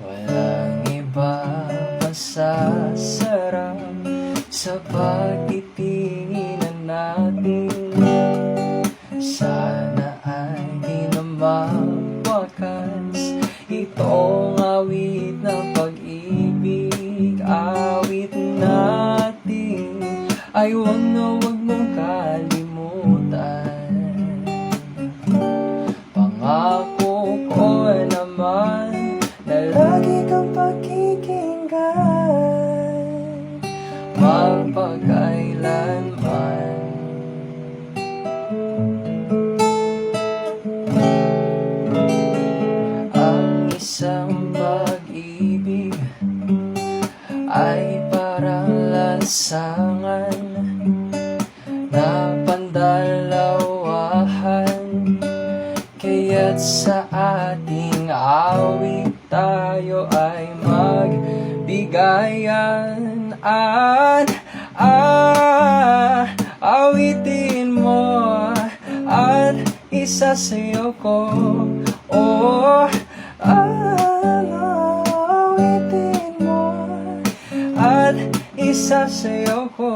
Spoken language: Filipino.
Walang iba pa sa pagtitinginan natin. Sana ay di na mawakas Itong awit ng pag-ibig Awit natin. Ay wag na wag mong kalimutan. Pangako ko naman Magpagkailanman Ang isang pag-ibig Ay parang lansangan Na pandalawahan. Kaya't sa ating awit tayo ay magbigayan At ah, awitin mo At isasayaw ko. Oh, awitin mo At isasayaw ko